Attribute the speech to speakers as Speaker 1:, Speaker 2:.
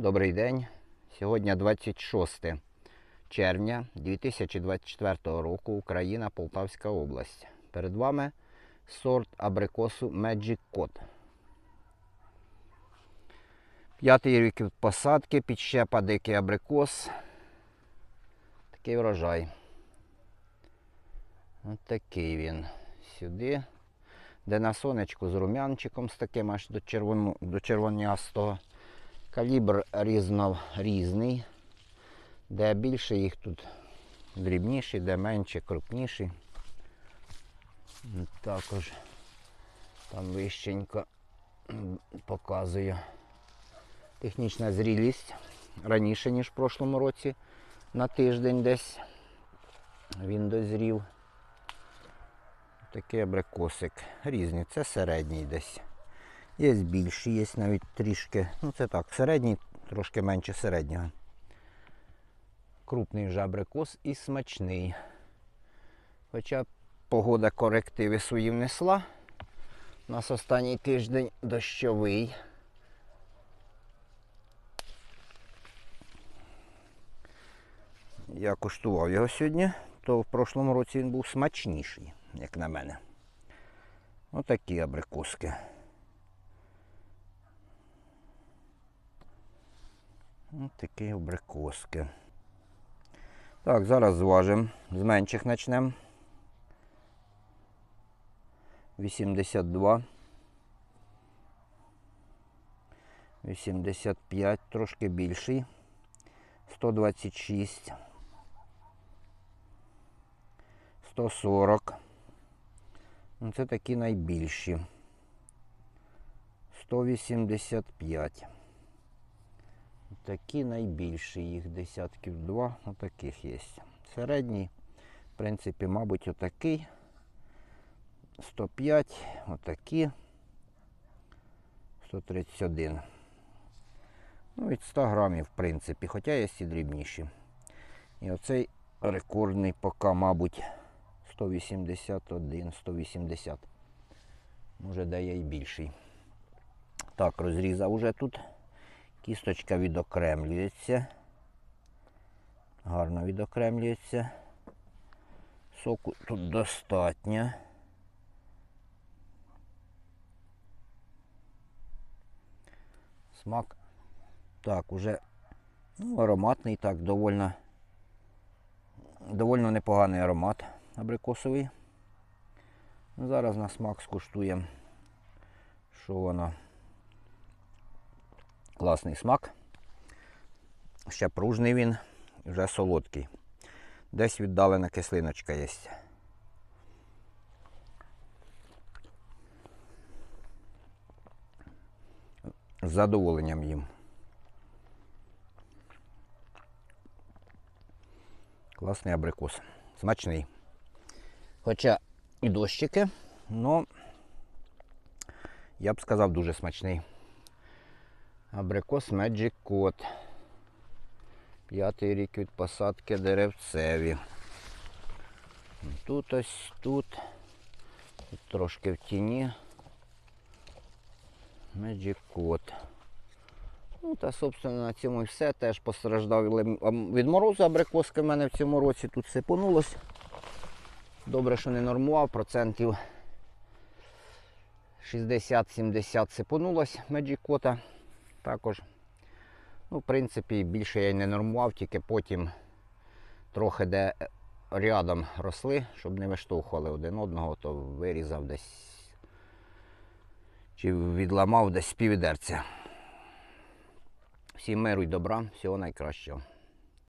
Speaker 1: Добрий день. Сьогодні 26 червня 2024 року, Україна, Полтавська область. Перед вами сорт абрикосу Magic Cod. П'ятий рік посадки, підщепа дикий абрикос. Такий врожай. Ось такий він. Сюди, де на сонечку з рум'янчиком, з таким аж до червонястого. Калібр різно, різний. Де більше їх тут дрібніші, де менше, крупніші. Також там вищенько показую. Технічна зрілість раніше, ніж в прошлому році. На тиждень десь він дозрів. Такий абрикосик. Різний. Це середній десь. Є більші, є навіть трішки. Ну це так, середній, трошки менше середнього. Крупний вже абрикос і смачний. Хоча погода корективи свої внесла. У нас останній тиждень дощовий. Я куштував його сьогодні, то в прошлому році він був смачніший, як на мене. Отакі абрикоски. Ось такі абрикоски. Так, зараз зважимо. З менших почнемо. 82. 85, трошки більший. 126. 140. Ну, це такі найбільші. 185. Такі найбільші, їх десятків два, отаких є. Середній, в принципі, мабуть, отакий. 105, отакі. 131. Ну, від 100 грамів, в принципі, хоча є і дрібніші. І оцей рекордний поки, мабуть, 181, 180. Може, де є і більший. Так, розрізав уже тут. Кісточка відокремлюється. Гарно відокремлюється. Соку тут достатньо. Смак. Так, уже ну, ароматний, так, довольно, довольно непоганий аромат абрикосовий. Зараз на смак скуштуємо, що воно. Класний смак. Ще пружний він, вже солодкий. Десь віддалена кислиночка є. З задоволенням їм. Класний абрикос. Смачний. Хоча і дощики, але я б сказав дуже смачний. Абрикос Magic Code. П'ятий рік від посадки деревцеві. Тут ось тут. Тут трошки в тіні. Magic Code. Ну та, собственно, на цьому і все. Теж постраждали від морозу абрикоски в мене в цьому році тут сипонулось. Добре, що не нормував, процентів 60-70 сипонулось Меджікота також. Ну, в принципі, більше я й не нормував, тільки потім трохи де рядом росли, щоб не виштовхували один одного, то вирізав десь чи відламав десь піввідерця. Всім миру й добра, всього найкращого.